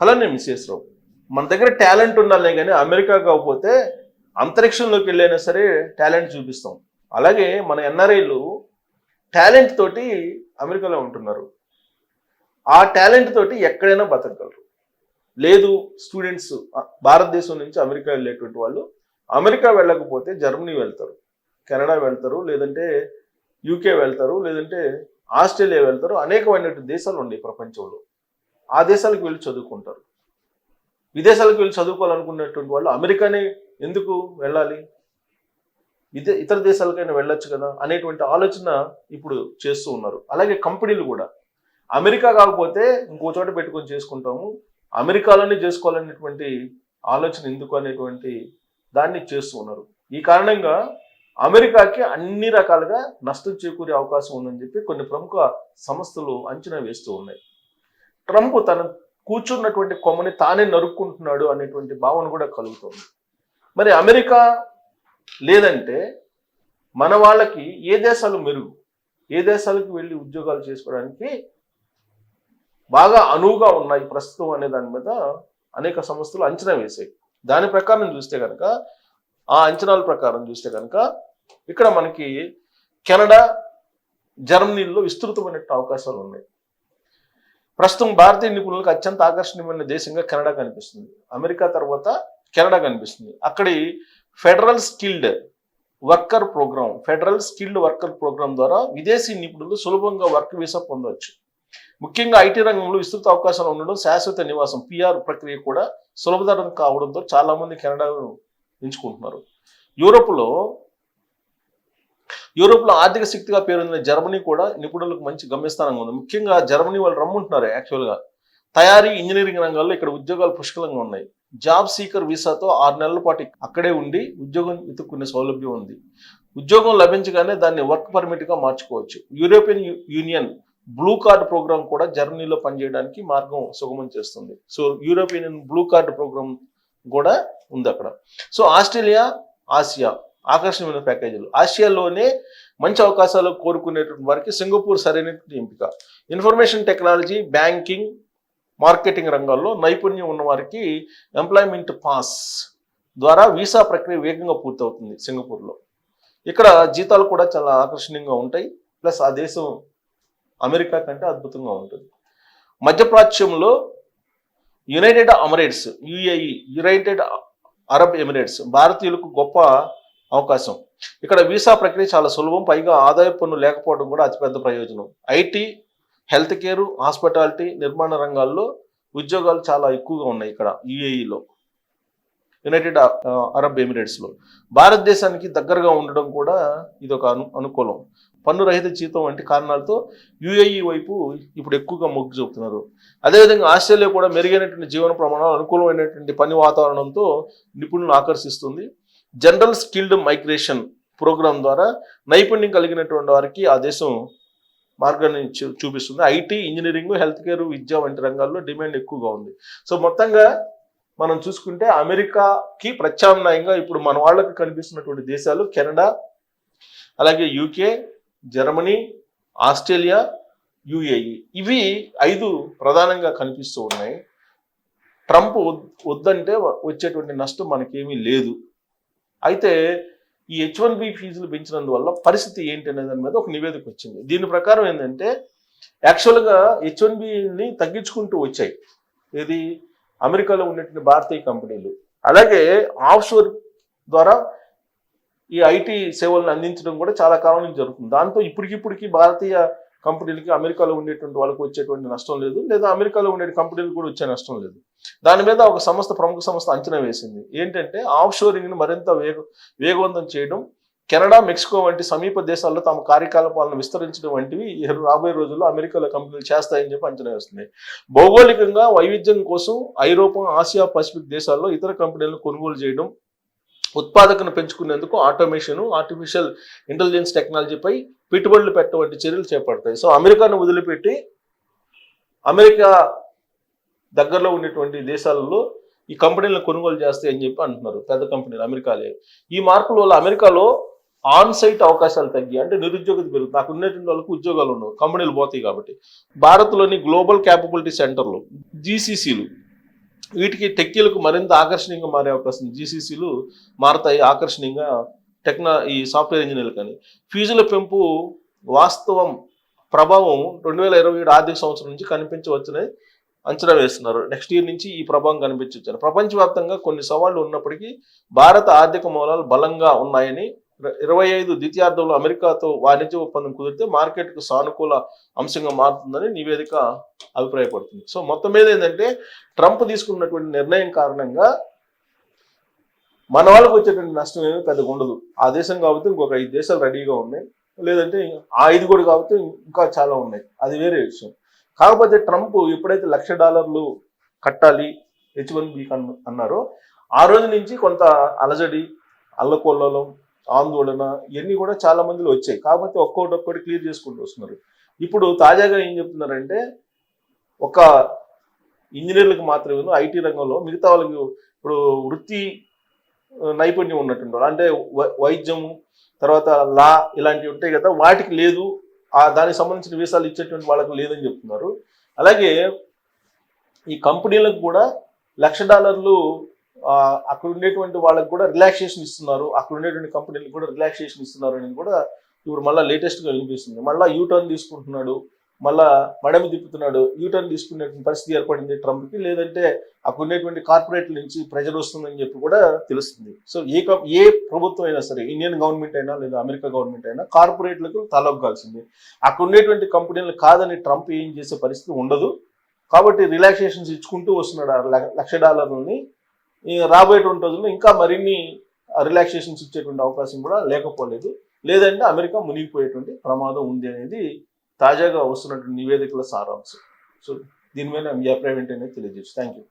అలా నేను మిస్ రావు మన దగ్గర టాలెంట్ ఉండాలనే కానీ అమెరికా కాకపోతే అంతరిక్షంలోకి వెళ్ళైనా సరే టాలెంట్ చూపిస్తాం. అలాగే మన ఎన్ఆర్ఐలు టాలెంట్ తోటి అమెరికాలో ఉంటున్నారు. ఆ టాలెంట్ తోటి ఎక్కడైనా బతకగలరు. లేదు స్టూడెంట్స్ భారతదేశం నుంచి అమెరికా వెళ్ళేటువంటి వాళ్ళు అమెరికా వెళ్ళకపోతే జర్మనీ వెళ్తారు కెనడా వెళ్తారు లేదంటే యూకే వెళ్తారు లేదంటే ఆస్ట్రేలియా వెళ్తారు అనేకమైనటువంటి దేశాలు ఉన్నాయి ప్రపంచంలో. ఆ దేశాలకు వెళ్ళి చదువుకుంటారు. విదేశాలకు వెళ్ళి చదువుకోవాలనుకున్నటువంటి వాళ్ళు అమెరికానే ఎందుకు వెళ్ళాలి? ఇదే ఇతర దేశాలకైనా వెళ్ళొచ్చు కదా అనేటువంటి ఆలోచన ఇప్పుడు చేస్తూ ఉన్నారు. అలాగే కంపెనీలు కూడా. అమెరికా కాకపోతే ఇంకో చోట పెట్టుకొని చేసుకుంటాము. అమెరికాలోనే చేసుకోవాలనేటువంటి ఆలోచన ఎందుకు అనేటువంటి దాన్ని చేస్తూ ఉన్నారు. ఈ కారణంగా అమెరికాకి అన్ని రకాలుగా నష్టం చేకూరే అవకాశం ఉందని చెప్పి కొన్ని ప్రముఖ సంస్థలు అంచనా వేస్తూ ఉన్నాయి. ట్రంప్ తన కూర్చున్నటువంటి కొమ్మని తానే నరుక్కుంటున్నాడు అనేటువంటి భావన కూడా కలుగుతుంది. మరి అమెరికా లేదంటే మన వాళ్ళకి ఏ దేశాలు మెరుగు? ఏ దేశాలకు వెళ్ళి ఉద్యోగాలు చేసుకోవడానికి బాగా అనువుగా ఉన్నాయి ప్రస్తుతం అనే దాని మీద అనేక సంస్థలు అంచనా వేసాయి దాని ప్రకారం చూస్తే కనుక ఆ అంచనాల ప్రకారం చూస్తే కనుక ఇక్కడ మనకి కెనడా జర్మనీల్లో విస్తృతమైన అవకాశాలు ఉన్నాయి. ప్రస్తుతం భారతీయ నిపుణులకు అత్యంత ఆకర్షణీయమైన దేశంగా కెనడా కనిపిస్తుంది. అమెరికా తర్వాత కెనడా కనిపిస్తుంది. అక్కడి federal skilled worker programme federal skilled worker programme ద్వారా విదేశీ నిపుణులు సులభంగా వర్క్ వీసా పొందవచ్చు. ముఖ్యంగా ఐటీ రంగంలో విస్తృత అవకాశాలు ఉండడం శాశ్వత నివాసం పిఆర్ ప్రక్రియ కూడా సులభతరం కావడంతో చాలామంది కెనడాను ఎంచుకుంటున్నారు. యూరోప్లో యూరోప్లో ఆర్థిక శక్తిగా పేరొందిన జర్మనీ కూడా నిపుణులకు మంచి గమ్యస్థానంగా ఉంది. ముఖ్యంగా జర్మనీ వాళ్ళు రమ్ముంటున్నారు యాక్చువల్గా తయారీ ఇంజనీరింగ్ రంగాల్లో ఇక్కడ ఉద్యోగాలు పుష్కలంగా ఉన్నాయి. జాబ్ సీకర్ వీసాతో ఆరు నెలల పాటు అక్కడే ఉండి ఉద్యోగం వెతుక్కునే సౌలభ్యం ఉంది. ఉద్యోగం లభించగానే దాన్ని వర్క్ పర్మిట్గా మార్చుకోవచ్చు. European Union blue card programme కూడా జర్మనీలో పనిచేయడానికి మార్గం సుగమం చేస్తుంది. So European blue card programme కూడా ఉంది అక్కడ. సో ఆస్ట్రేలియా ఆసియా ఆకర్షణీయమైన ప్యాకేజీలు. ఆసియాలోనే మంచి అవకాశాలు కోరుకునేటువంటి వారికి సింగపూర్ సరైన ఎంపిక. ఇన్ఫర్మేషన్ టెక్నాలజీ బ్యాంకింగ్ మార్కెటింగ్ రంగాల్లో నైపుణ్యం ఉన్న వారికి ఎంప్లాయ్మెంట్ పాస్ ద్వారా వీసా ప్రక్రియ వేగంగా పూర్తవుతుంది సింగపూర్లో. ఇక్కడ జీతాలు కూడా చాలా ఆకర్షణీయంగా ఉంటాయి. ప్లస్ ఆ దేశం అమెరికా కంటే అద్భుతంగా ఉంటుంది. మధ్యప్రాచ్యంలో United Emirates UAE United Arab Emirates భారతీయులకు గొప్ప అవకాశం. ఇక్కడ వీసా ప్రక్రియ చాలా సులభం. పైగా ఆదాయ పన్ను లేకపోవడం కూడా అతిపెద్ద ప్రయోజనం. ఐటీ హెల్త్ కేరు హాస్పిటాలిటీ నిర్మాణ రంగాల్లో ఉద్యోగాలు చాలా ఎక్కువగా ఉన్నాయి ఇక్కడ యుఏఈలో. యునైటెడ్ అరబ్ ఎమిరేట్స్లో. భారతదేశానికి దగ్గరగా ఉండడం కూడా ఇది ఒక అను అనుకూలం. పన్ను రహిత జీతం వంటి కారణాలతో యుఏఈ వైపు ఇప్పుడు ఎక్కువగా మొగ్గు చూపుతున్నారు. అదేవిధంగా ఆస్ట్రేలియా కూడా మెరుగైనటువంటి జీవన ప్రమాణాలు అనుకూలమైనటువంటి పని వాతావరణంతో నిపుణులను ఆకర్షిస్తుంది. జనరల్ స్కిల్డ్ మైగ్రేషన్ ప్రోగ్రాం ద్వారా నైపుణ్యం కలిగినటువంటి వారికి ఆ దేశం మార్గాన్ని చూ- చూపిస్తుంది. ఐటీ ఇంజనీరింగ్ హెల్త్ కేర్ విద్య వంటి రంగాల్లో డిమాండ్ ఎక్కువగా ఉంది. సో మొత్తంగా మనం చూసుకుంటే అమెరికాకి ప్రత్యామ్నాయంగా ఇప్పుడు మన వాళ్ళకి కనిపిస్తున్నటువంటి దేశాలు కెనడా అలాగే యూకే జర్మనీ ఆస్ట్రేలియా యుఏఈ. ఇవి ఐదు ప్రధానంగా కనిపిస్తూ ఉన్నాయి. ట్రంప్ వద్దంటే వచ్చేటువంటి నష్టం మనకేమీ లేదు. అయితే ఈ హెచ్ వన్ బి ఫీజులు పెంచినందువల్ల పరిస్థితి ఏంటి అనే దాని మీద ఒక నివేదిక వచ్చింది. దీని ప్రకారం ఏంటంటే యాక్చువల్గా హెచ్ వన్ బిని తగ్గించుకుంటూ వచ్చాయి. ఇది అమెరికాలో ఉన్నటువంటి భారతీయ కంపెనీలు. అలాగే ఆఫ్షోర్ ద్వారా ఈ ఐటీ సేవలను అందించడం కూడా చాలా కాలం నుంచి జరుగుతుంది. దాంతో ఇప్పటికిప్పటికి భారతీయ కంపెనీలకి అమెరికాలో ఉండేటువంటి వాళ్ళకి వచ్చేటువంటి నష్టం లేదు లేదా అమెరికాలో ఉండే కంపెనీలకు కూడా వచ్చే నష్టం లేదు. దాని మీద ఒక సంస్థ ప్రముఖ సంస్థ అంచనా వేసింది. ఏంటంటే ఆఫ్ షోరింగ్ని మరింత వేగ వేగవంతం చేయడం కెనడా మెక్సికో వంటి సమీప దేశాల్లో తమ కార్యకలాపాలను విస్తరించడం వంటివి రాబోయే రోజుల్లో అమెరికాలో కంపెనీలు చేస్తాయని చెప్పి అంచనా వేస్తుంది భౌగోళికంగా వైవిధ్యం కోసం ఐరోపా ఆసియా పసిఫిక్ దేశాల్లో ఇతర కంపెనీలను కొనుగోలు చేయడం ఉత్పాదకను పెంచుకునేందుకు ఆటోమేషన్ ఆర్టిఫిషియల్ ఇంటెలిజెన్స్ టెక్నాలజీపై పెట్టుబడులు పెట్టవంటి చర్యలు చేపడతాయి. సో అమెరికాను వదిలిపెట్టి అమెరికా దగ్గరలో ఉన్నటువంటి దేశాలలో ఈ కంపెనీలను కొనుగోలు చేస్తాయి అని చెప్పి అంటున్నారు పెద్ద కంపెనీలు అమెరికాలే. ఈ మార్పుల వల్ల అమెరికాలో ఆన్ సైట్ అవకాశాలు తగ్గి అంటే నిరుద్యోగత పెరుగుతుంది. నాకు ఉన్నటువంటి వాళ్ళకి ఉద్యోగాలు ఉండవు. కంపెనీలు పోతాయి కాబట్టి. భారత్లోని గ్లోబల్ క్యాపబిలిటీ సెంటర్లు జీసీసీలు వీటికి టెక్కీలకు మరింత ఆకర్షణీయంగా మారే అవకాశం జీసీసీలు మారతాయి ఆకర్షణీయంగా టెక్నా ఈ సాఫ్ట్వేర్ ఇంజనీర్లు కానీ. ఫీజుల పెంపు వాస్తవం ప్రభావం రెండు వేల ఇరవై ఏడు ఆర్థిక సంవత్సరం నుంచి కనిపించవచ్చని అంచనా వేస్తున్నారు. నెక్స్ట్ ఇయర్ నుంచి ఈ ప్రభావం కనిపించవచ్చు ప్రపంచవ్యాప్తంగా కొన్ని సవాళ్ళు ఉన్నప్పటికీ భారత ఆర్థిక మూలాలు బలంగా ఉన్నాయని ఇరవై ఐదు ద్వితీయార్థంలో అమెరికాతో వాణిజ్య ఒప్పందం కుదిరితే మార్కెట్కు సానుకూల అంశంగా మారుతుందని నివేదిక అభిప్రాయపడుతుంది. సో మొత్తం మీద ఏంటంటే ట్రంప్ తీసుకున్నటువంటి నిర్ణయం కారణంగా మన వాళ్ళకి వచ్చేటువంటి నష్టం ఏమి పెద్దగా ఉండదు. ఆ దేశం కాబట్టి ఇంకొక ఐదు దేశాలు రెడీగా ఉన్నాయి. లేదంటే ఆ ఐదు కూడా కాబట్టి ఇంకా చాలా ఉన్నాయి. అది వేరే విషయం. కాకపోతే ట్రంప్ ఎప్పుడైతే లక్ష డాలర్లు కట్టాలి హెచ్ వన్ బి అన్నారో ఆ రోజు నుంచి కొంత అలజడి అల్లకొల్లోలం ఆందోళన ఇవన్నీ కూడా చాలా మందిలో వచ్చాయి. కాకపోతే ఒక్కొక్కటి ఒక్కటి క్లియర్ చేసుకుంటూ వస్తున్నారు. ఇప్పుడు తాజాగా ఏం చెప్తున్నారంటే ఒక ఇంజనీర్లకు మాత్రమే ఐటీ రంగంలో మిగతా వాళ్ళకి ఇప్పుడు వృత్తి నైపుణ్యం ఉన్నటువంటి అంటే వై- వైద్యము తర్వాత లా ఇలాంటివి ఉంటాయి కదా వాటికి లేదు. ఆ దానికి సంబంధించిన వీసాలు ఇచ్చేటువంటి వాళ్ళకి లేదని చెప్తున్నారు. అలాగే ఈ కంపెనీలకు కూడా లక్ష డాలర్లు అక్కడ ఉండేటువంటి వాళ్ళకి కూడా రిలాక్సేషన్ ఇస్తున్నారు. అక్కడ ఉండేటువంటి కంపెనీలకు కూడా రిలాక్సేషన్ ఇస్తున్నారు అనేది కూడా ఇప్పుడు మళ్ళీ లేటెస్ట్గా వినిపిస్తుంది. మళ్ళీ యూటర్న్ తీసుకుంటున్నాడు. మళ్ళా మడమి తిప్పుతున్నాడు. యూటర్న్ తీసుకునే పరిస్థితి ఏర్పడింది ట్రంప్కి. లేదంటే అక్కడ ఉండేటువంటి కార్పొరేట్ల నుంచి ప్రెజర్ వస్తుందని చెప్పి కూడా తెలుస్తుంది. సో ఏ ఏ ప్రభుత్వం అయినా సరే ఇండియన్ గవర్నమెంట్ అయినా లేదా అమెరికా గవర్నమెంట్ అయినా కార్పొరేట్లకు తలొగ్గాల్సింది అక్కడ ఉండేటువంటి కంపెనీలు కాదని ట్రంప్ ఏం చేసే పరిస్థితి ఉండదు. కాబట్టి రిలాక్సేషన్స్ ఇచ్చుకుంటూ వస్తున్నాడు ఆ లక్ష డాలర్లని రాబోయేటువంటి రోజుల్లో ఇంకా మరిన్ని రిలాక్సేషన్స్ ఇచ్చేటువంటి అవకాశం కూడా లేకపోలేదు. లేదంటే అమెరికా మునిగిపోయేటువంటి ప్రమాదం ఉంది అనేది తాజాగా వస్తున్నటువంటి నివేదికల సారాంశం. సో దీని మీద మీ అభిప్రాయం ఏంటనేది తెలియజేసి థ్యాంక్ యూ